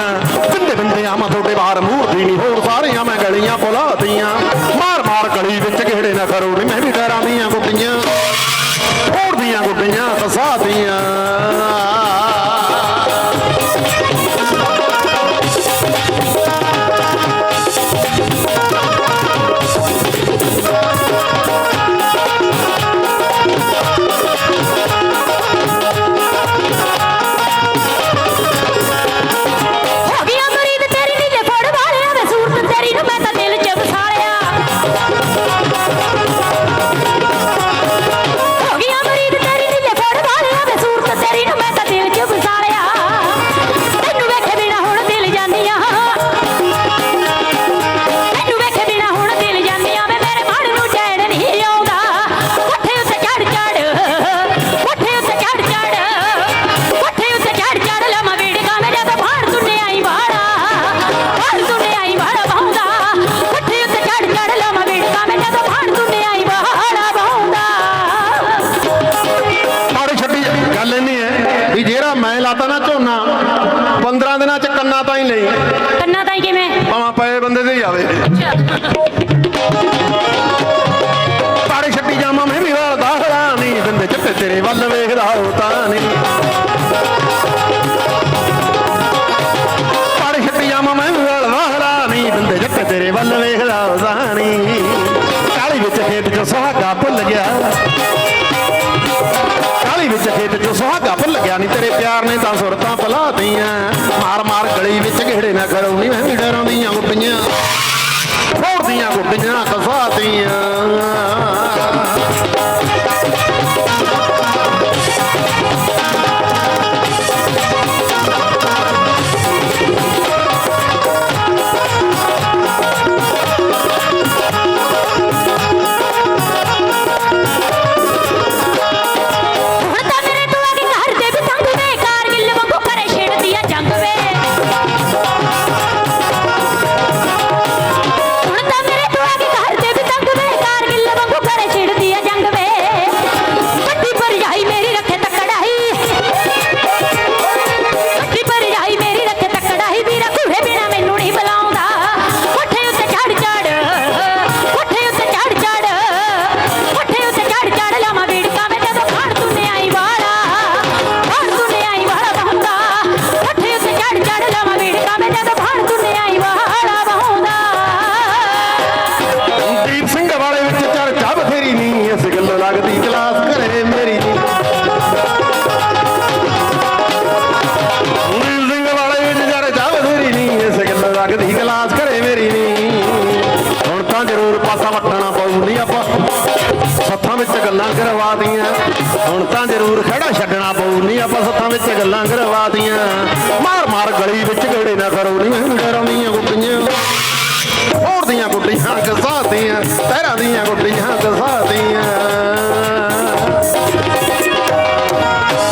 ਗਲੀਆਂ। ਬਿੰਦੇ ਬਿੰਦੇ ਆ ਮੈਂ ਤੁਹਾਡੇ ਬਾਹਰ, ਮੂਰਤੀ ਨਹੀਂ ਹੋਰ ਸਾਰੀਆਂ ਮੈਂ ਗਲੀਆਂ ਭੁਲਾਤੀਆਂ ਮਾਰ ਮਾਰ ਗਲੀ ਵਿੱਚ ਘੇੜੇ ਨਾ ਕਰੋ ਨਹੀਂ ਮੈਂ ਵੀ ਡਰਾਂ ਦੀਆਂ ਗੁੱਡੀਆਂ। ਹੋਰ ਦੀਆਂ ਗੁੱਡੀਆਂ ਫਸਾਤੀਆਂ ਵੇ 15 ਦਿਨਾਂ ਚ ਕੰਨਾ ਤਾਂ ਹੀ ਲਈ ਕੰਨਾ ਤਾਂ ਹੀ ਕਿਵੇਂ? ਭਾਵੇਂ ਪਏ ਬੰਦੇ ਤੇ ਹੀ ਆਵੇ। ਪਾੜੀ ਛੱਡੀ ਜਾਵਾਂ ਮੈਂ ਵੀ ਵਾਲਦਾ ਨਹੀਂ ਬਿੰਦੇ ਚੱਤੇ ਤੇਰੇ ਵੱਲ ਵੇਖਦਾ ਹੋ ਤਾਂ ਨਹੀਂ। ਪਾੜੀ ਛੱਡੀ ਜਾਵਾਂ ਮੈਂ ਖੇਤ ਚ ਸੁਹਾਗਾ ਭੁੱਲ ਗਿਆ ਨਹੀਂ ਤੇਰੇ ਪਿਆਰ ਨੇ ਤਾਂ ਸੁਰਤਾਂ ਭੁਲਾਤੀਆਂ ਮਾਰ ਮਾਰ ਗਲੀ ਵਿੱਚ ਘੇੜੇ ਨਾ ਕਰੋ ਨਹੀਂ ਮੈਂ ਵੀ ਡਰਾਉਂਦੀਆਂ ਗੁੱਡੀਆਂ। ਫੋੜਦੀਆਂ ਗੁੱਡੀਆਂ ਕਸਾਤੀਆਂ ਹੁਣ ਖੜਾ ਛੱਡਣਾ ਪਊ ਨਹੀਂ ਆਪਾਂ ਸੱਥਾਂ ਵਿੱਚ ਗੱਲਾਂ ਕਰਵਾਤੀਆਂ। ਮਾਰ ਮਾਰ ਗਲੀ ਵਿੱਚ ਗੜੇ ਨਾ ਕਰੋ ਨਹੀਂ ਕਰਾਉਂਦੀਆਂ ਗੁੱਡੀਆਂ ਹੋਰ ਦੀਆਂ ਗੁੱਡੀਆਂ ਕਸਾਤੀਆਂ ਤਹਿਰਾਂ ਦੀਆਂ ਗੁੱਡੀਆਂ ਕਸਾ